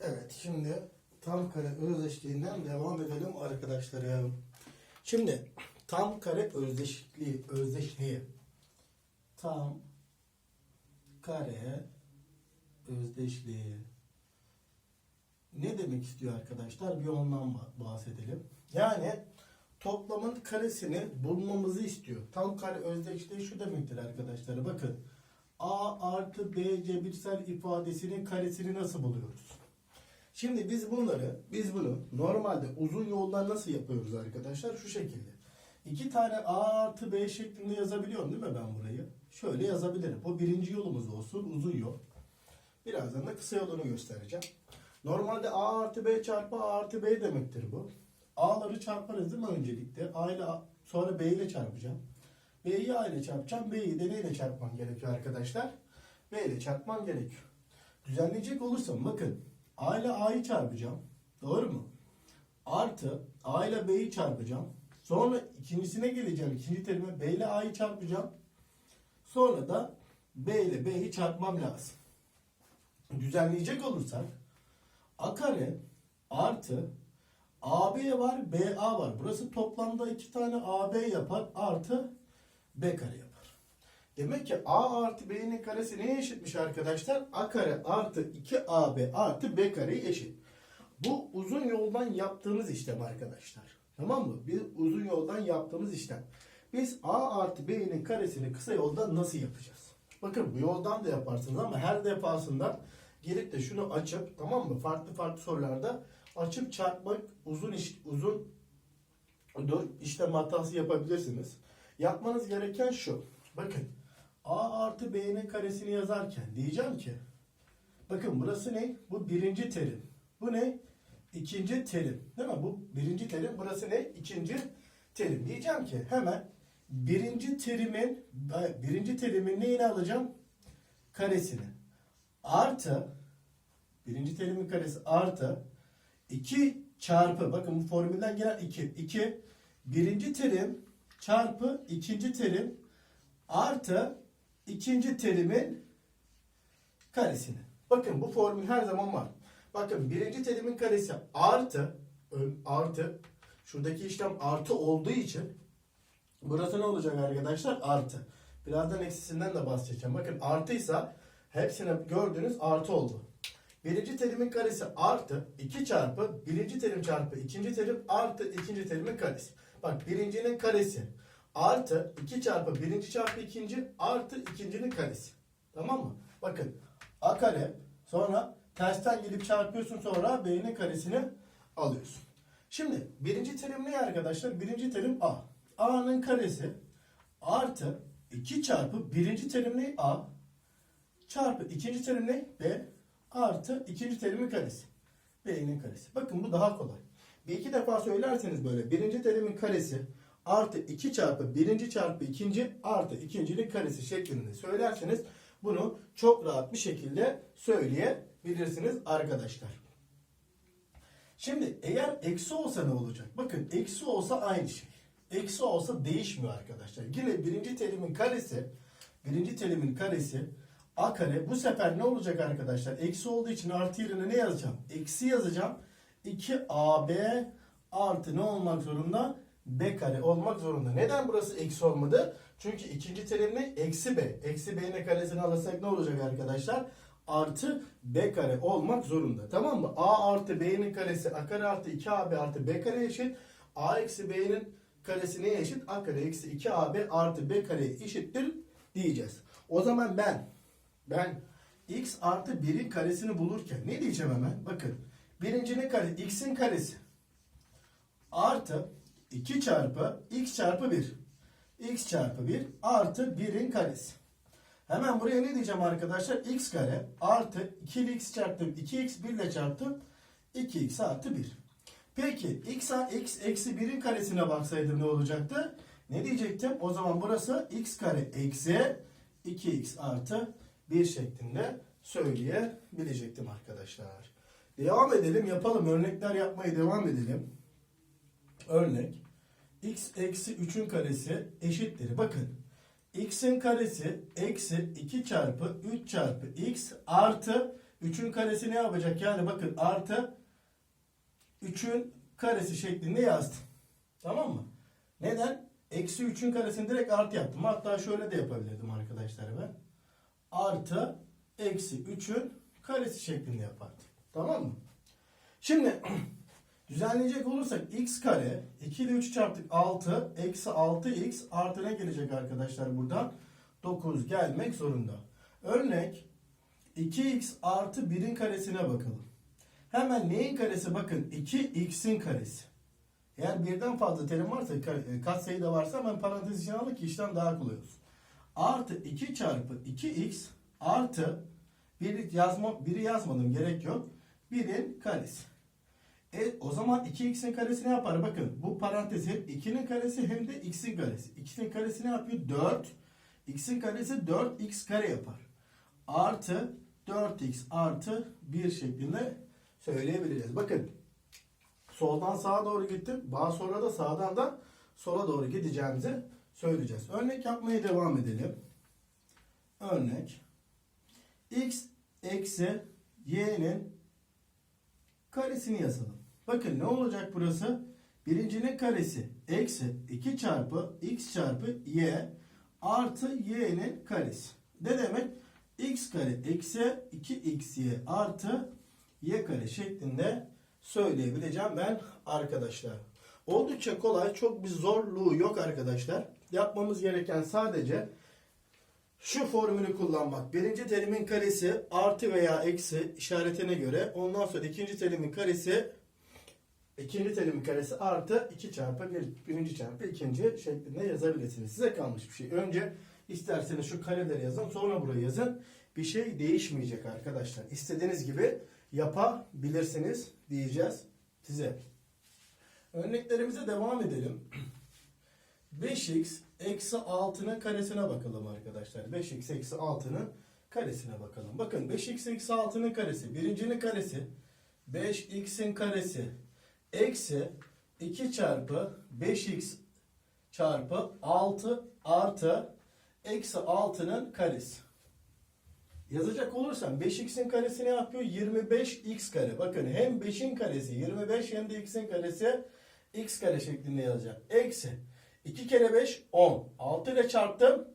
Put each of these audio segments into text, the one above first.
Evet şimdi tam kare özdeşliğinden devam edelim arkadaşlarım. Şimdi tam kare özdeşliği, özdeşliği. Tam kare özdeşliği. Ne demek istiyor arkadaşlar? Bir ondan ba- bahsedelim. Yani toplamın karesini bulmamızı istiyor. Tam kare özdeşliği şu demektir arkadaşlar. Bakın A artı B cebirsel ifadesinin karesini nasıl buluyoruz? Şimdi biz bunları, biz bunu normalde uzun yoldan nasıl yapıyoruz arkadaşlar? Şu şekilde. İki tane A artı B şeklinde yazabiliyorum değil mi ben burayı? Şöyle yazabilirim. O birinci yolumuz olsun, uzun yol. Birazdan da kısa yolunu göstereceğim. Normalde A artı B çarpı A artı B demektir bu. A'ları çarparız değil mi öncelikle? A ile A- sonra B ile çarpacağım. B'yi A ile çarpacağım. B'yi de neyle çarpmam gerekiyor arkadaşlar? B ile çarpmam gerekiyor. Düzenleyecek olursam bakın A ile A'yı çarpacağım. Doğru mu? Artı A ile B'yi çarpacağım. Sonra ikincisine geleceğim. İkinci terime B ile A'yı çarpacağım. Sonra da B ile B'yi çarpmam lazım. Düzenleyecek olursak A kare artı AB var, BA var. Burası toplamda iki tane AB yapar artı B kare yapar. Demek ki A artı B'nin karesi neye eşitmiş arkadaşlar? A kare artı 2AB artı B kare eşit. Bu uzun yoldan yaptığımız işlem arkadaşlar. Tamam mı? Bir uzun yoldan yaptığımız işlem. Biz A artı B'nin karesini kısa yoldan nasıl yapacağız? Bakın bu yoldan da yaparsınız ama her defasında gelip de şunu açıp tamam mı? Farklı farklı sorularda açıp çarpmak uzun iş, uzun işlem hatası yapabilirsiniz. Yapmanız gereken şu. Bakın A artı B'nin karesini yazarken diyeceğim ki bakın burası ne? Bu birinci terim. Bu ne? İkinci terim. Değil mi? Bu birinci terim. Burası ne? İkinci terim. Diyeceğim ki hemen birinci terimin birinci terimin neyini alacağım? Karesini. Artı birinci terimin karesi artı 2 çarpı bakın bu formülden gelen 2. 2 birinci terim çarpı ikinci terim artı ikinci terimin karesini. Bakın bu formül her zaman var. Bakın birinci terimin karesi artı artı şuradaki işlem artı olduğu için burası ne olacak arkadaşlar? Artı. Birazdan eksisinden de bahsedeceğim. Bakın artıysa hepsine gördüğünüz artı oldu. Birinci terimin karesi artı 2 çarpı birinci terim çarpı ikinci terim artı ikinci terimin karesi. Bak birincinin karesi artı 2 çarpı birinci çarpı ikinci artı ikincinin karesi. Tamam mı? Bakın a kare sonra tersten gelip çarpıyorsun sonra b'nin karesini alıyorsun. Şimdi birinci terim ne arkadaşlar? Birinci terim a. a'nın karesi artı 2 çarpı birinci terim ne? a çarpı ikinci terim ne? B artı ikinci terimin karesi. B'nin karesi. Bakın bu daha kolay. Bir iki defa söylerseniz böyle birinci terimin karesi artı 2 çarpı birinci çarpı ikinci artı ikincinin karesi şeklinde söylerseniz bunu çok rahat bir şekilde söyleyebilirsiniz arkadaşlar. Şimdi eğer eksi olsa ne olacak? Bakın eksi olsa aynı şey. Eksi olsa değişmiyor arkadaşlar. Yine birinci terimin karesi birinci terimin karesi a kare bu sefer ne olacak arkadaşlar? Eksi olduğu için artı yerine ne yazacağım? Eksi yazacağım. 2ab artı ne olmak zorunda? B kare olmak zorunda. Neden burası eksi olmadı? Çünkü ikinci terim ne? Eksi b. Eksi b'nin karesini alırsak ne olacak arkadaşlar? Artı b kare olmak zorunda. Tamam mı? a artı b'nin karesi a kare artı 2ab artı b kare eşit. a eksi b'nin karesi neye eşit? a kare eksi 2ab artı b kare eşittir diyeceğiz. O zaman ben ben x artı 1'in karesini bulurken ne diyeceğim hemen? Bakın birincinin kare x'in karesi artı 2 çarpı x çarpı 1. x çarpı 1 artı 1'in karesi. Hemen buraya ne diyeceğim arkadaşlar? x kare artı 2 ile x çarptım. 2x 1 ile çarptım. 2x artı 1. Peki x, x eksi 1'in karesine baksaydım ne olacaktı? Ne diyecektim? O zaman burası x kare eksi 2x artı 1 şeklinde söyleyebilecektim arkadaşlar. Devam edelim yapalım. Örnekler yapmaya devam edelim. Örnek x eksi 3'ün karesi eşittir. Bakın x'in karesi eksi 2 çarpı 3 çarpı x artı 3'ün karesi ne yapacak? Yani bakın artı 3'ün karesi şeklinde yazdım. Tamam mı? Neden? Eksi 3'ün karesini direkt artı yaptım. Hatta şöyle de yapabilirdim arkadaşlar ben. Artı eksi 3'ün karesi şeklinde yapardım. Tamam mı? Şimdi düzenleyecek olursak x kare 2 ile 3 çarptık 6 eksi 6x artı ne gelecek arkadaşlar buradan? 9 gelmek zorunda. Örnek 2x artı 1'in karesine bakalım. Hemen neyin karesi? Bakın 2x'in karesi. Eğer birden fazla terim varsa, ka- katsayı da varsa hemen parantez içine alın ki işlem daha kolay olsun. Artı 2 çarpı 2x artı biri yazma, biri yazmadım gerek yok. 1'in karesi. E, o zaman 2x'in karesi ne yapar? Bakın bu parantez hem 2'nin karesi hem de x'in karesi. 2'nin karesi ne yapıyor? 4. x'in karesi 4x kare yapar. Artı 4x artı 1 şeklinde söyleyebiliriz. Bakın soldan sağa doğru gittim. Daha sonra da sağdan da sola doğru gideceğimizi söyleyeceğiz. Örnek yapmaya devam edelim. Örnek x eksi y'nin karesini yazalım. Bakın ne olacak burası? Birincinin karesi eksi 2 çarpı x çarpı y artı y'nin karesi. Ne demek? x kare eksi 2xy artı y kare şeklinde söyleyebileceğim ben arkadaşlar. Oldukça kolay, çok bir zorluğu yok arkadaşlar. Yapmamız gereken sadece şu formülü kullanmak. Birinci terimin karesi artı veya eksi işaretine göre. Ondan sonra ikinci terimin karesi ikinci terimin karesi artı 2 çarpı 1, birinci çarpı ikinci şeklinde yazabilirsiniz. Size kalmış bir şey. Önce isterseniz şu kareleri yazın sonra burayı yazın. Bir şey değişmeyecek arkadaşlar. İstediğiniz gibi yapabilirsiniz diyeceğiz size. Örneklerimize devam edelim. 5x eksi 6'nın karesine bakalım arkadaşlar. 5x eksi 6'nın karesine bakalım. Bakın 5x eksi 6'nın karesi. Birincinin karesi 5x'in karesi eksi 2 çarpı 5x çarpı 6 artı eksi 6'nın karesi. Yazacak olursam 5x'in karesi ne yapıyor? 25x kare. Bakın hem 5'in karesi 25 hem de x'in karesi x kare şeklinde yazacağım. Eksi 2 kere 5 10. 6 ile çarptım.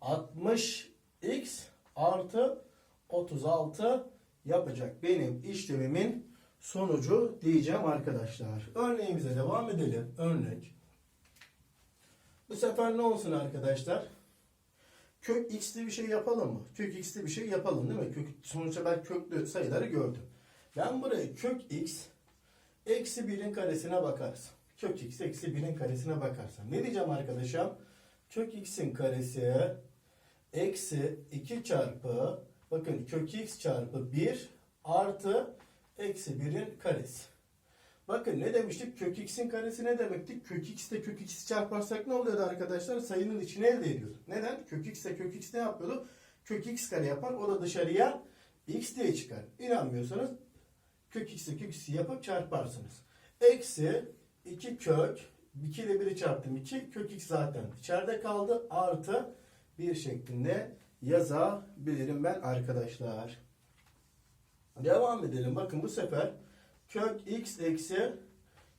60x artı 36 yapacak benim işlemimin sonucu diyeceğim arkadaşlar. Örneğimize devam edelim. Örnek. Bu sefer ne olsun arkadaşlar? Kök x'li bir şey yapalım mı? Kök x'li bir şey yapalım değil mi? Kök, sonuçta ben köklü sayıları gördüm. Ben buraya kök x eksi 1'in karesine bakarsam. Kök x eksi 1'in karesine bakarsam. Ne diyeceğim arkadaşım? Kök x'in karesi eksi 2 çarpı bakın kök x çarpı 1 artı eksi 1'in karesi. Bakın ne demiştik? Kök x'in karesi ne demekti? Kök x ile kök x'i çarparsak ne oluyordu arkadaşlar? Sayının içine elde ediyorduk. Neden? Kök x ile kök x ne yapıyordu? Kök x kare yapar. O da dışarıya x diye çıkar. İnanmıyorsanız kök x ile kök x'i yapıp çarparsınız. Eksi 2 kök 2 ile 1'i çarptım 2 kök x zaten içeride kaldı artı 1 şeklinde yazabilirim ben arkadaşlar. Devam edelim. Bakın bu sefer kök x eksi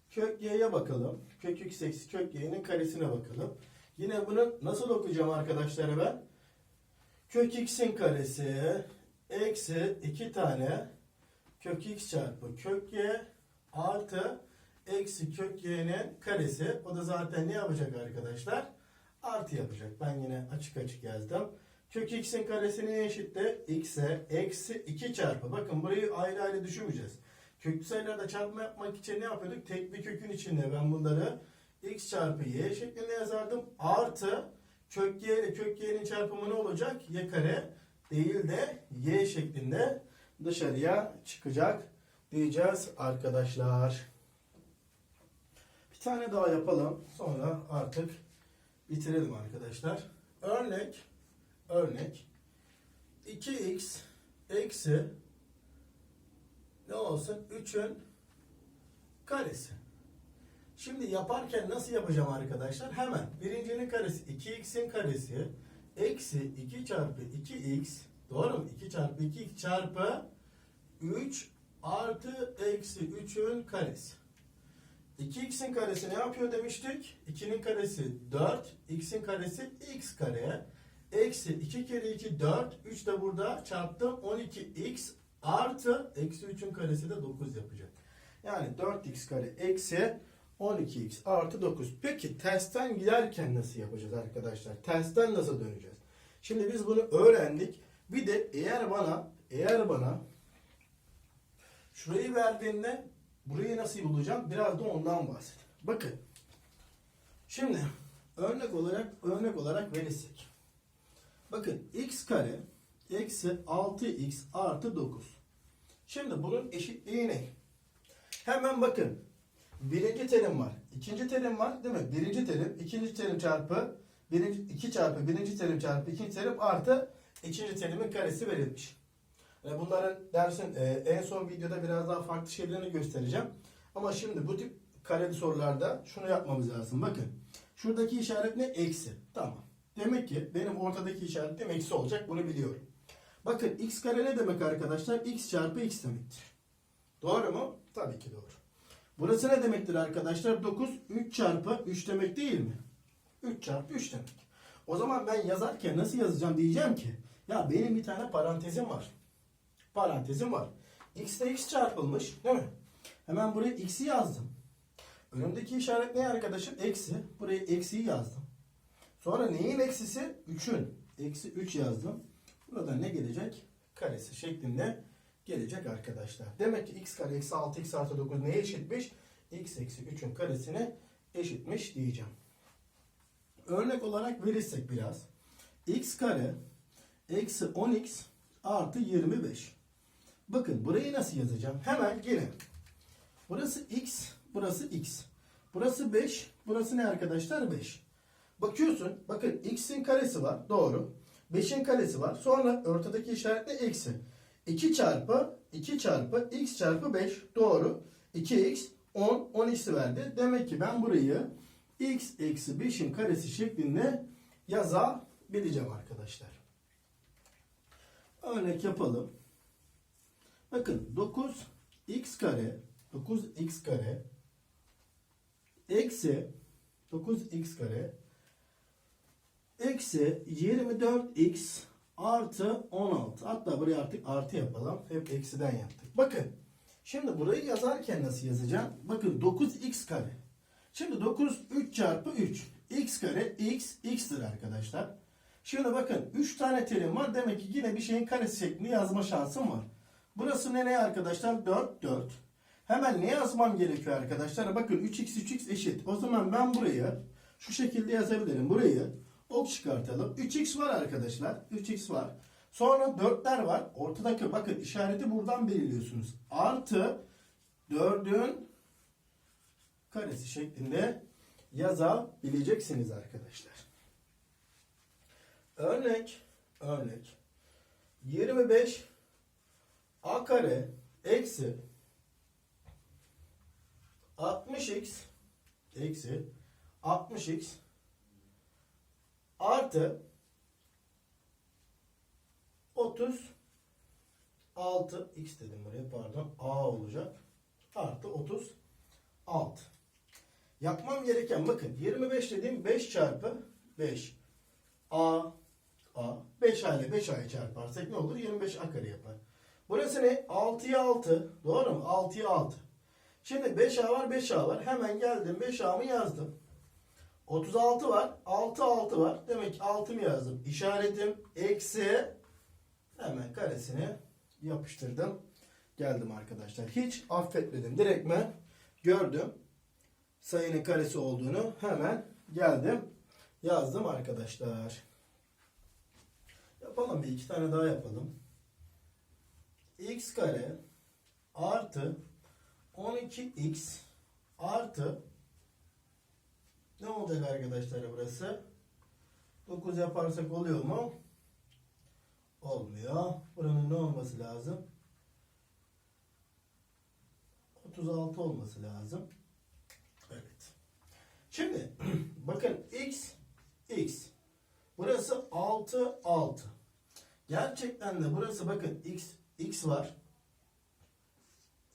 kök y'ye bakalım. Kök x eksi kök y'nin karesine bakalım. Yine bunu nasıl okuyacağım arkadaşlar ben? Kök x'in karesi eksi 2 tane kök x çarpı kök y artı eksi kök y'nin karesi. O da zaten ne yapacak arkadaşlar? Artı yapacak. Ben yine açık açık yazdım. Kök x'in karesi neye eşitti? x'e eksi 2 çarpı. Bakın burayı ayrı ayrı düşünmeyeceğiz. Köklü sayılarda çarpma yapmak için ne yapıyorduk? Tek bir kökün içinde ben bunları x çarpı y şeklinde yazardım. Artı kök y ile kök y'nin çarpımı ne olacak? y kare değil de y şeklinde dışarıya çıkacak diyeceğiz arkadaşlar. Bir tane daha yapalım. Sonra artık bitirelim arkadaşlar. Örnek örnek 2x eksi ne olsun 3'ün karesi. Şimdi yaparken nasıl yapacağım arkadaşlar? Hemen birincinin karesi 2x'in karesi eksi 2 çarpı 2x Doğru mu? 2 çarpı 2 çarpı 3 artı eksi 3'ün karesi. 2x'in karesi ne yapıyor demiştik? 2'nin karesi 4, x'in karesi x kare. Eksi 2 kere 2 4, 3 de burada çarptım 12x artı eksi 3'ün karesi de 9 yapacak. Yani 4x kare eksi 12x artı 9. Peki tersten giderken nasıl yapacağız arkadaşlar? Tersten nasıl döneceğiz? Şimdi biz bunu öğrendik. Bir de eğer bana eğer bana şurayı verdiğinde burayı nasıl bulacağım? Biraz da ondan bahsedeyim. Bakın. Şimdi örnek olarak örnek olarak verirsek. Bakın x kare eksi 6x artı 9. Şimdi bunun eşitliği ne? Hemen bakın. Birinci terim var. ikinci terim var değil mi? Birinci terim, ikinci terim çarpı birinci, 2 çarpı birinci terim çarpı ikinci terim artı ikinci terimin karesi verilmiş. E, Bunların dersin e, en son videoda biraz daha farklı şeylerini göstereceğim. Ama şimdi bu tip kareli sorularda şunu yapmamız lazım. Bakın. Şuradaki işaret ne? Eksi. Tamam. Demek ki benim ortadaki işaretim eksi olacak. Bunu biliyorum. Bakın x kare ne demek arkadaşlar? x çarpı x demektir. Doğru mu? Tabii ki doğru. Burası ne demektir arkadaşlar? 9 3 çarpı 3 demek değil mi? 3 çarpı 3 demek. O zaman ben yazarken nasıl yazacağım diyeceğim ki ya benim bir tane parantezim var. Parantezim var. x ile x çarpılmış değil mi? Hemen buraya x'i yazdım. Önümdeki işaret ne arkadaşım? Eksi. Buraya eksiyi yazdım. Sonra neyin eksisi? 3'ün. Eksi 3 yazdım. Burada ne gelecek? Karesi şeklinde gelecek arkadaşlar. Demek ki x kare eksi 6 x artı 9 neye eşitmiş? x eksi 3'ün karesine eşitmiş diyeceğim. Örnek olarak verirsek biraz. x kare eksi 10x artı 25. Bakın burayı nasıl yazacağım? Hemen gelin. Burası x, burası x. Burası 5, burası ne arkadaşlar? 5. Bakıyorsun, bakın x'in karesi var, doğru. 5'in karesi var. Sonra ortadaki işaret ne? Eksi. 2 çarpı 2 çarpı x çarpı 5 doğru. 2x 10 10x'i verdi. Demek ki ben burayı x eksi 5'in karesi şeklinde yazabileceğim arkadaşlar. Örnek yapalım. Bakın 9 x kare 9x kare eksi 9x kare eksi 24x artı 16. Hatta buraya artık artı yapalım. Hep eksiden yaptık. Bakın. Şimdi burayı yazarken nasıl yazacağım? Bakın 9x kare. Şimdi 9 3 çarpı 3. x kare x x'tir arkadaşlar. Şimdi bakın 3 tane terim var. Demek ki yine bir şeyin karesi şeklinde yazma şansım var. Burası ne ne arkadaşlar? 4 4. Hemen ne yazmam gerekiyor arkadaşlar? Bakın 3x 3x eşit. O zaman ben burayı şu şekilde yazabilirim. Burayı ok çıkartalım. 3x var arkadaşlar. 3x var. Sonra 4'ler var. Ortadaki bakın işareti buradan belirliyorsunuz. Artı 4'ün karesi şeklinde yazabileceksiniz arkadaşlar. Örnek örnek 25 a kare eksi 60x eksi 60x artı 36 x dedim buraya pardon. A olacak. Artı 36 yapmam gereken bakın 25 dediğim 5 çarpı 5 a a. 5 a ile 5 a'yı çarparsak ne olur? 25 a kare yapar. Burası ne? 6'ya 6 doğru mu? 6'ya 6 şimdi 5a var 5a var. Hemen geldim 5a'mı yazdım 36 var. 6 6 var. Demek ki 6'mı yazdım. İşaretim eksi hemen karesini yapıştırdım. Geldim arkadaşlar. Hiç affetmedim. Direkt ben gördüm. Sayının karesi olduğunu hemen geldim. Yazdım arkadaşlar. Yapalım bir iki tane daha yapalım. x kare artı 12x artı ne olacak arkadaşlar burası? 9 yaparsak oluyor mu? Olmuyor. Buranın ne olması lazım? 36 olması lazım. Evet. Şimdi bakın x x. Burası 6 6. Gerçekten de burası bakın x x var.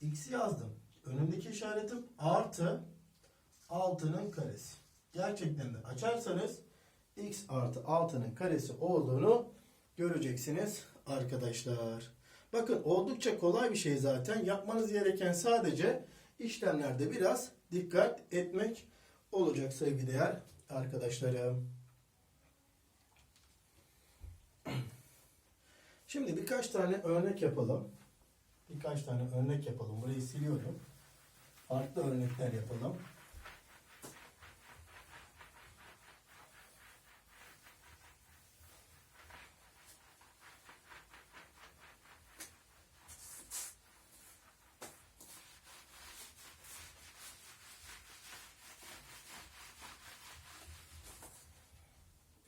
X yazdım. Önümdeki işaretim artı 6'nın karesi. Gerçekten de açarsanız x artı 6'nın karesi olduğunu göreceksiniz arkadaşlar. Bakın oldukça kolay bir şey zaten. Yapmanız gereken sadece işlemlerde biraz dikkat etmek olacak sevgili arkadaşlarım. Şimdi birkaç tane örnek yapalım. Birkaç tane örnek yapalım. Burayı siliyorum. Farklı örnekler yapalım.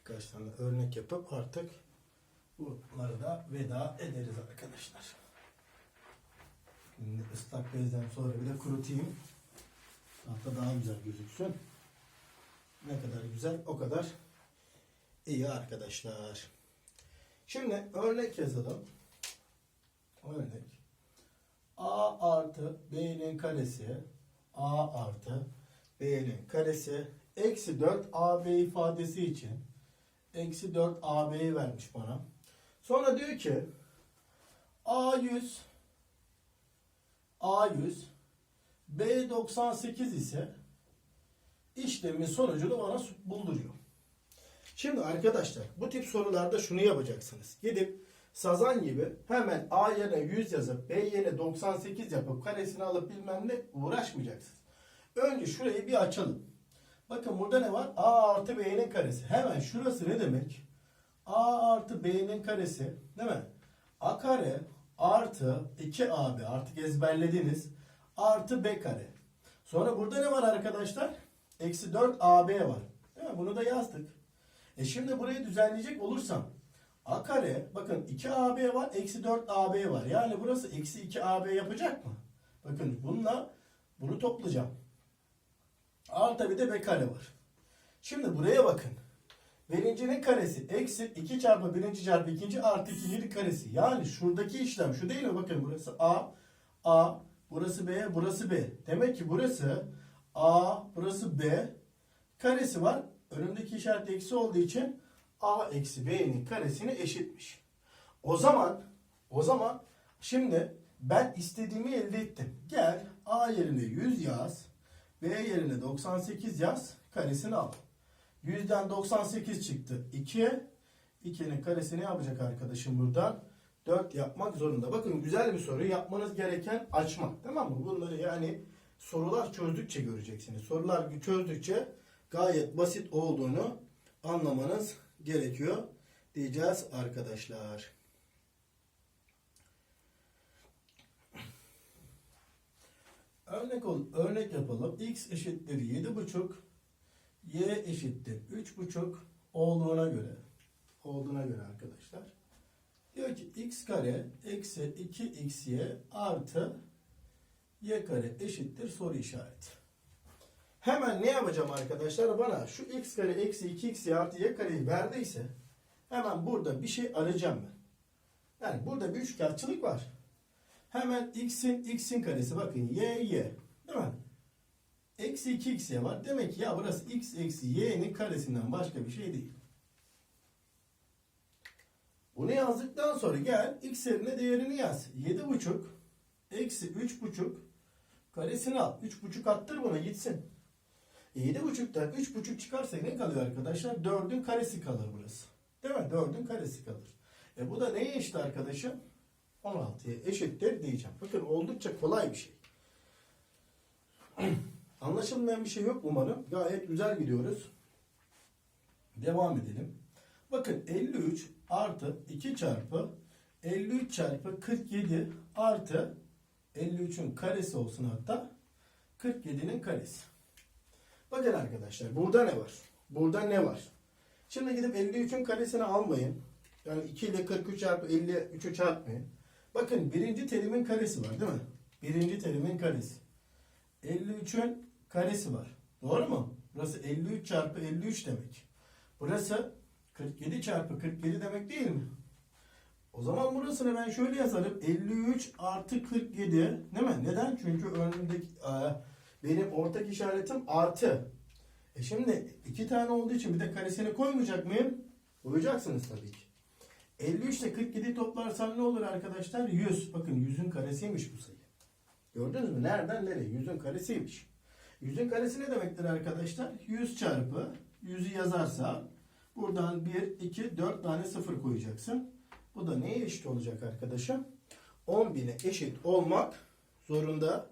Birkaç tane örnek yapıp artık bunları da veda ederiz arkadaşlar. Şimdi ıslak bezden sonra bir de kurutayım. Tahta daha güzel gözüksün. Ne kadar güzel o kadar iyi arkadaşlar. Şimdi örnek yazalım. Örnek. A artı B'nin karesi A artı B'nin karesi eksi 4 AB ifadesi için eksi 4 AB'yi vermiş bana. Sonra diyor ki A100 A100 B98 ise işlemin sonucunu bana bulduruyor. Şimdi arkadaşlar bu tip sorularda şunu yapacaksınız. Gidip sazan gibi hemen A yerine 100 yazıp B yerine 98 yapıp karesini alıp bilmem ne uğraşmayacaksınız. Önce şurayı bir açalım. Bakın burada ne var? A artı B'nin karesi. Hemen şurası ne demek? A artı B'nin karesi değil mi? A kare artı 2AB artık ezberlediniz. Artı B kare. Sonra burada ne var arkadaşlar? Eksi 4AB var. Değil mi? Bunu da yazdık. E şimdi burayı düzenleyecek olursam A kare bakın 2AB var eksi 4AB var. Yani burası eksi 2AB yapacak mı? Bakın bununla bunu toplayacağım. Artı bir de B kare var. Şimdi buraya bakın. Birincinin karesi eksi 2 çarpı birinci çarpı ikinci artı ikincinin karesi. Yani şuradaki işlem şu değil mi? Bakın burası A, A, burası B, burası B. Demek ki burası A, burası B. Karesi var. Önümdeki işaret eksi olduğu için A eksi B'nin karesini eşitmiş. O zaman, o zaman şimdi ben istediğimi elde ettim. Gel A yerine 100 yaz. B yerine 98 yaz. Karesini al. 100'den 98 çıktı. 2. 2'nin karesi ne yapacak arkadaşım buradan? 4 yapmak zorunda. Bakın güzel bir soru. Yapmanız gereken açmak. Tamam mı? Bunları yani sorular çözdükçe göreceksiniz. Sorular çözdükçe gayet basit olduğunu anlamanız gerekiyor diyeceğiz arkadaşlar. Örnek ol, örnek yapalım. X eşittir 7,5 y eşittir 3,5 olduğuna göre olduğuna göre arkadaşlar diyor ki x kare eksi 2xy artı y kare eşittir soru işareti. Hemen ne yapacağım arkadaşlar? Bana şu x kare eksi 2xy artı y kareyi verdiyse hemen burada bir şey arayacağım ben. Yani burada bir üçkağıtçılık var. Hemen x'in x'in karesi bakın y y değil mi? Eksi 2xy var. Demek ki ya burası x eksi y'nin karesinden başka bir şey değil. Bunu yazdıktan sonra gel x yerine değerini yaz. 7,5 eksi 3,5 karesini al. 3,5 attır buna gitsin. E 7,5'tan 3,5 çıkarsa ne kalıyor arkadaşlar? 4'ün karesi kalır burası. Değil mi? 4'ün karesi kalır. E bu da neye eşit arkadaşım? 16'ya eşittir diyeceğim. Bakın oldukça kolay bir şey. Anlaşılmayan bir şey yok umarım. Gayet güzel gidiyoruz. Devam edelim. Bakın 53 artı 2 çarpı 53 çarpı 47 artı 53'ün karesi olsun hatta 47'nin karesi. Bakın arkadaşlar burada ne var? Burada ne var? Şimdi gidip 53'ün karesini almayın. Yani 2 ile 43 çarpı 53'ü çarpmayın. Bakın birinci terimin karesi var değil mi? Birinci terimin karesi. 53'ün karesi var. Doğru mu? Burası 53 çarpı 53 demek. Burası 47 çarpı 47 demek değil mi? O zaman burasını ben şöyle yazarım. 53 artı 47. Değil mi? Neden? Çünkü önümdeki e, benim ortak işaretim artı. E şimdi iki tane olduğu için bir de karesini koymayacak mıyım? Koyacaksınız tabii ki. 53 ile 47 toplarsam ne olur arkadaşlar? 100. Bakın 100'ün karesiymiş bu sayı. Gördünüz mü? Nereden nereye? 100'ün karesiymiş. 100'ün karesi ne demektir arkadaşlar? 100 çarpı 100'ü yazarsa buradan 1, 2, 4 tane sıfır koyacaksın. Bu da neye eşit olacak arkadaşım? 10.000'e eşit olmak zorunda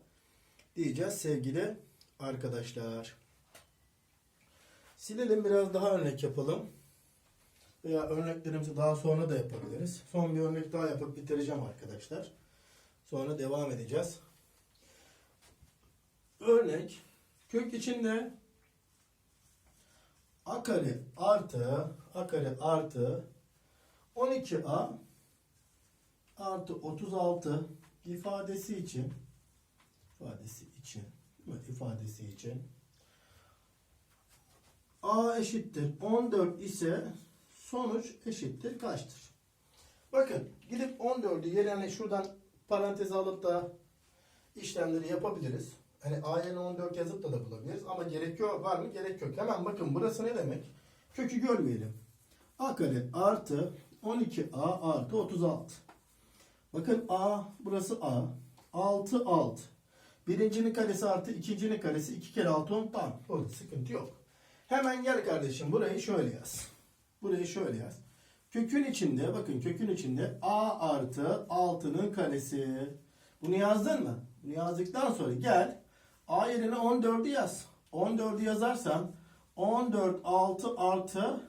diyeceğiz sevgili arkadaşlar. Silelim biraz daha örnek yapalım. Veya örneklerimizi daha sonra da yapabiliriz. Son bir örnek daha yapıp bitireceğim arkadaşlar. Sonra devam edeceğiz. Örnek kök içinde a kare artı a kare artı 12a artı 36 ifadesi için ifadesi için ifadesi için a eşittir 14 ise sonuç eşittir kaçtır? Bakın gidip 14'ü yerine şuradan parantez alıp da işlemleri yapabiliriz. Hani a yerine 14 yazıp da da bulabiliriz. Ama gerek yok var mı? Gerek yok. Hemen bakın burası ne demek? Kökü görmeyelim. a kare artı 12a artı 36. Bakın a burası a. 6 6. Birincinin karesi artı ikincinin karesi 2 kere 6 10 tamam. Burada sıkıntı yok. Hemen gel kardeşim burayı şöyle yaz. Burayı şöyle yaz. Kökün içinde bakın kökün içinde a artı 6'nın karesi. Bunu yazdın mı? Bunu yazdıktan sonra gel a yerine 14'ü yaz. 14'ü yazarsan 14 6 artı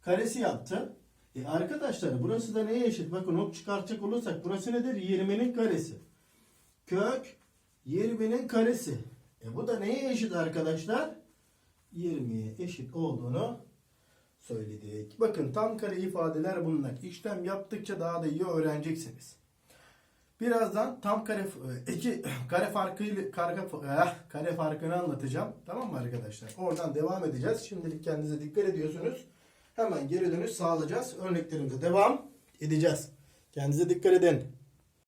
karesi yaptı. E arkadaşlar burası da neye eşit? Bakın hop çıkartacak olursak burası nedir? 20'nin karesi. Kök 20'nin karesi. E bu da neye eşit arkadaşlar? 20'ye eşit olduğunu söyledik. Bakın tam kare ifadeler bunlar. İşlem yaptıkça daha da iyi öğreneceksiniz. Birazdan tam kare iki kare farkı kare, eh, kare farkını anlatacağım. Tamam mı arkadaşlar? Oradan devam edeceğiz. Şimdilik kendinize dikkat ediyorsunuz. Hemen geri dönüş sağlayacağız. Örneklerimize devam edeceğiz. Kendinize dikkat edin.